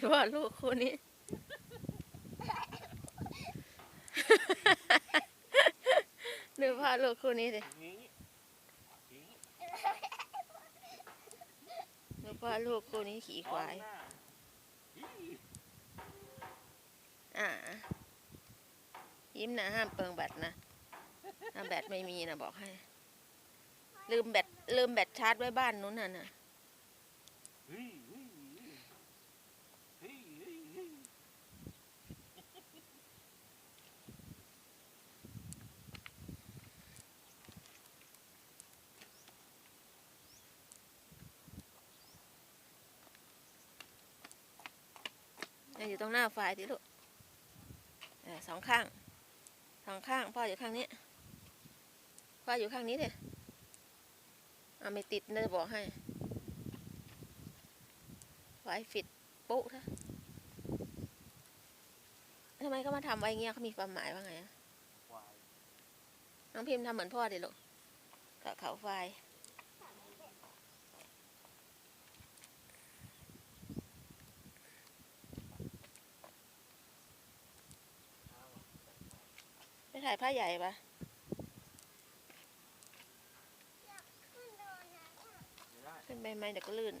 ไอ้พ่อลูกคู่นี้ ดูพ่อลูกคู่นี้สิดูพ่อลูกคู่นี้ขี่ควาย อ่า ยิ้มนะห้ามเปิงแบตนะถ้าแบตไม่มีนะบอกให้ ลืมแบตลืมแบตชาร์จไว้บ้านนู้นน่ะนะ เฮ้ยเฮ้ยเฮ้ยเฮ้ยเฮ้ย เนี่ย อยู่ตรงหน้าไฟที่ลูกเออสองข้างสองข้าง พ่ออยู่ข้างนี้ พ่ออยู่ข้างนี้เด้เอาไม่ติดเลยบอกให้ไว้ฟิตปุ๊ท่ะทำไมเขามาทำไว้เงี้ยเขามีความหมายว่าไงอะควายน้องพิมพ์ทำเหมือนพ่อดิลูกกับเขาไฟ ถ่ายผ้าใหญ่ปะขึ้นไปไหมเดี๋ยวก็ลื่น